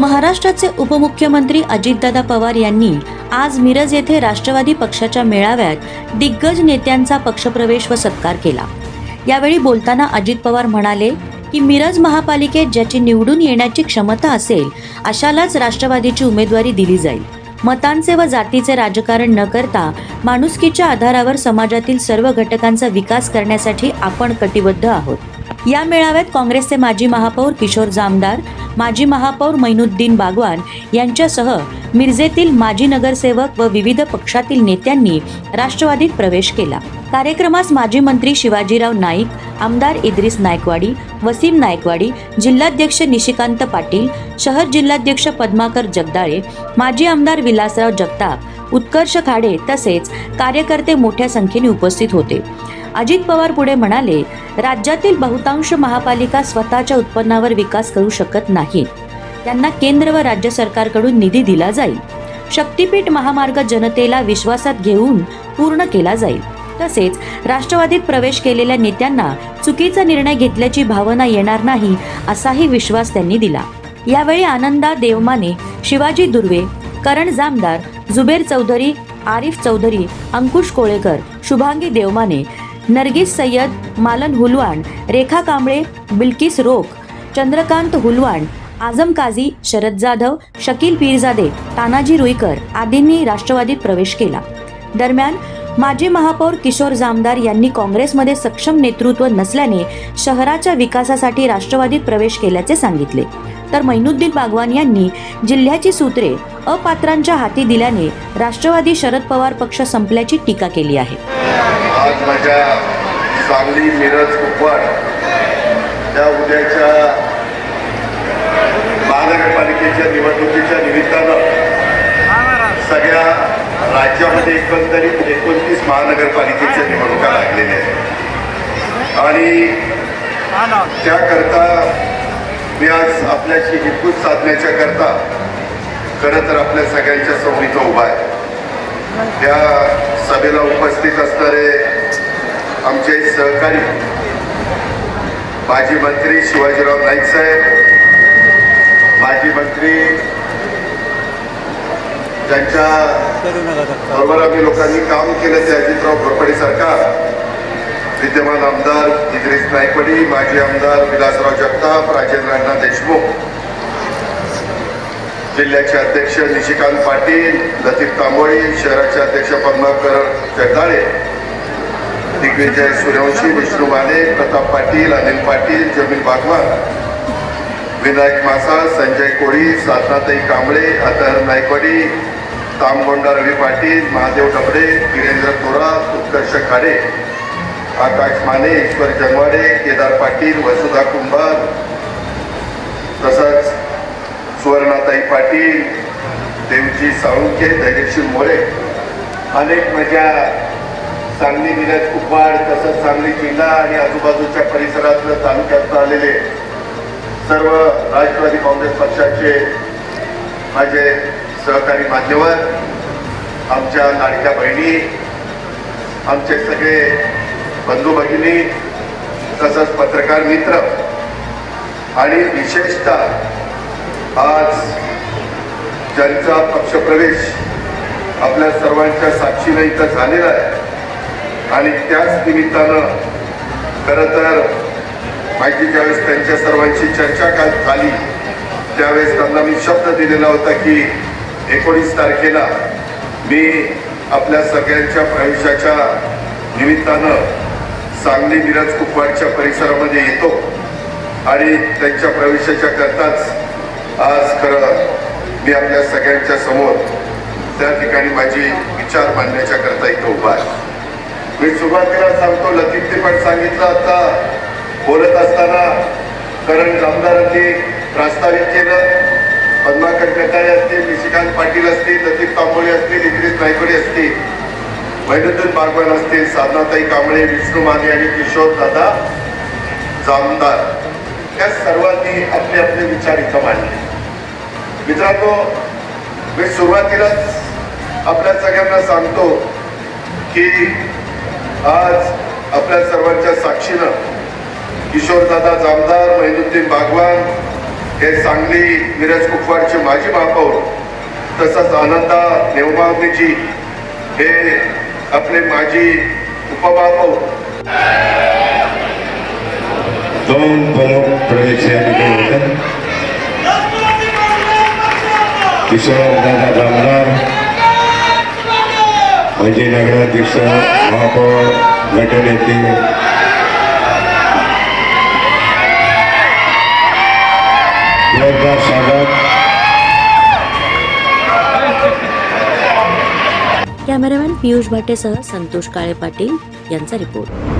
महाराष्ट्राचे उपमुख्यमंत्री अजितदादा पवार यांनी आज मिरज येथे राष्ट्रवादी पक्षाच्या मेळाव्यात दिग्गज नेत्यांचा पक्षप्रवेश व सत्कार केला. यावेळी बोलताना अजित पवार म्हणाले की मिरज महापालिकेत ज्याची निवडून येण्याची क्षमता असेल अशालाच राष्ट्रवादीची उमेदवारी दिली जाईल. मतांचे व जातीचे राजकारण न करता माणुसकीच्या आधारावर समाजातील सर्व घटकांचा विकास करण्यासाठी आपण कटिबद्ध आहोत. या मेळाव्यात काँग्रेसचे माजी महापौर किशोर जामदार माजी महापौर मैनुद्दीन बागवान यांच्यासह मिरजेतील माजी नगरसेवक व विविध पक्षातील नेत्यांनी राष्ट्रवादीत प्रवेश केला. कार्यक्रमास माजी मंत्री शिवाजीराव नाईक आमदार इद्रिस नायकवाडी वसीम नायकवाडी जिल्हाध्यक्ष निशिकांत पाटील शहर जिल्हाध्यक्ष पद्माकर जगदाळे माजी आमदार विलासराव जगताप उत्कर्ष खाडे तसेच कार्यकर्ते मोठ्या संख्येने उपस्थित होते. अजित पवार पुढे म्हणाले राज्यातील बहुतांश महापालिका स्वतःच्या उत्पन्नावर विकास करू शकत नाहीत त्यांना केंद्र व राज्य सरकारकडून निधी दिला जाईल. शक्तीपीठ महामार्ग जनतेला विश्वासात घेऊन पूर्ण केला जाईल. तसेच राष्ट्रवादीत प्रवेश केलेल्या नेत्यांना चुकीचा निर्णय घेतल्याची भावना येणार नाही असाही विश्वास त्यांनी दिला. यावेळी आनंदा देवमाने शिवाजी दुर्वे करण जामदार जुबेर चौधरी आरिफ चौधरी अंकुश कोळेकर शुभांगी देवमाने नरगिस सय्यद मालन हुलवाण रेखा कांबळे बिल्किस रोख चंद्रकांत हुलवाण आझम काझी शरद जाधव शकील पीरजादे तानाजी रुईकर आदींनी राष्ट्रवादीत प्रवेश केला. दरम्यान माजी महापौर किशोर जामदार यांनी काँग्रेसमध्ये सक्षम नेतृत्व नसल्याने शहराच्या विकासासाठी राष्ट्रवादीत प्रवेश केल्याचे सांगितले. तर मैनुद्दीन बागवान यांनी जिल्ह्याची सूत्रे अपात्रांच्या हाती दिल्याने राष्ट्रवादी शरद पवार पक्ष संपल्याची टीका केली आहे. आज माझ्या सांगली मिरज कुपवाड त्या उद्याच्या महानगरपालिकेच्या निवडणुकीच्या निमित्तानं सगळ्या राज्यामध्ये एकंदरीत एकोणतीस महानगरपालिकेच्या निवडणुका लागलेल्या आहेत. आणि त्याकरता मी आज आपल्याशी हितगुज साधण्याच्या करता खरं तर आपल्या सगळ्यांच्या समोर इथं उभा आहे. या सभेला उपस्थित असणारे आमचे सहकारी माजी मंत्री शिवाजीराव नाईक साहेब माजी मंत्री ज्यांच्या बरोबर आम्ही लोकांनी काम केलं ते अजितराव घोरपडे सरकार विद्यमान आमदार नायकवडी माजी आमदार विलासराव जगताप राजेंद्र अण्णा देशमुख. जिल्ह्याचे अध्यक्ष निशिकांत पाटील लतीफ तांबोळी शहराचे अध्यक्ष पद्माकर जगदाळे. दिग्विजय सूर्यवंशी विष्णू माने प्रताप पाटील अनिल पाटील जमील बागवान विनायक मासा संजय कोळी साधनाताई कांबळे अतर नायकवाडी तामगोंडा रवी पाटील महादेव डबडे वीरेंद्र थोरात उत्कर्ष खाडे. आकाश माने ईश्वर जंगवाडे केदार पाटील वसुधा कुंभार तसंच सुवर्णाताई पाटील देवजी साळुंके धैर्यशील मोरे अनेक माझ्या सांगली मिरज कुपवाड तसंच सांगली जिल्हा आणि आजूबाजूच्या परिसरातलं तालुक्यात आलेले सर्व राष्ट्रवादी काँग्रेस पक्षाचे माझे सहकारी मान्यवर आमच्या लाडक्या बहिणी आमचे सगळे बंधू भगिनी तसंच पत्रकार मित्र आणि विशेषतः आज ज्यांचा पक्षप्रवेश आपल्या सर्वांच्या साक्षीनं इथं झालेला आहे आणि त्याच निमित्तानं खरं तर माहिती ज्यावेळेस त्यांच्या सर्वांची चर्चा काल झाली त्यावेळेस त्यांना मी शब्द दिलेला होता की एकोणीस तारखेला मी आपल्या सगळ्यांच्या प्रवेशाच्या निमित्तानं सांगली मिरज कुपवाडच्या परिसरामध्ये येतो. आणि त्यांच्या प्रवेशाच्या करताच आज खरं मी आपल्या सगळ्यांच्या समोर त्या ठिकाणी माझी विचार मांडण्याच्या करता इथं उभा आहे. मी सुरुवातीला सांगतो लतीफने पण सांगितलं आता. बोलत असताना करण जामदारांनी प्रास्ताविक केलं. पद्माकर कटाळे असतील निशिकांत पाटील असतील लतीफ तांबोळे असतील इद्रिस नायकोडे असतील. मैनुद्दीन बागवान असतील साधनाताई कांबळे विष्णू माने आणि किशोर दादा जामदार या सर्वांनी आपले आपले विचार इथं मांडले. मित्रांनो मी सुरुवातीलाच आपल्या सगळ्यांना सांगतो की आज आपल्या सर्वांच्या साक्षीनं किशोरदादा जामदार महिनुद्दीन बागवान हे सांगली मिरज कुपवाडचे माजी महापौर तसंच आनंदा नेवमावनीजी हे आपले माजी उपमहापौर दोन प्रमुख प्रवेश या ठिकाणी होते किशोरदादा जामदार माजी नगराध्यक्ष महापौर गटनेते जोरदार स्वागत कॅमेरामॅन पियुष भाटेसह संतोष काळे पाटील यांचा रिपोर्ट.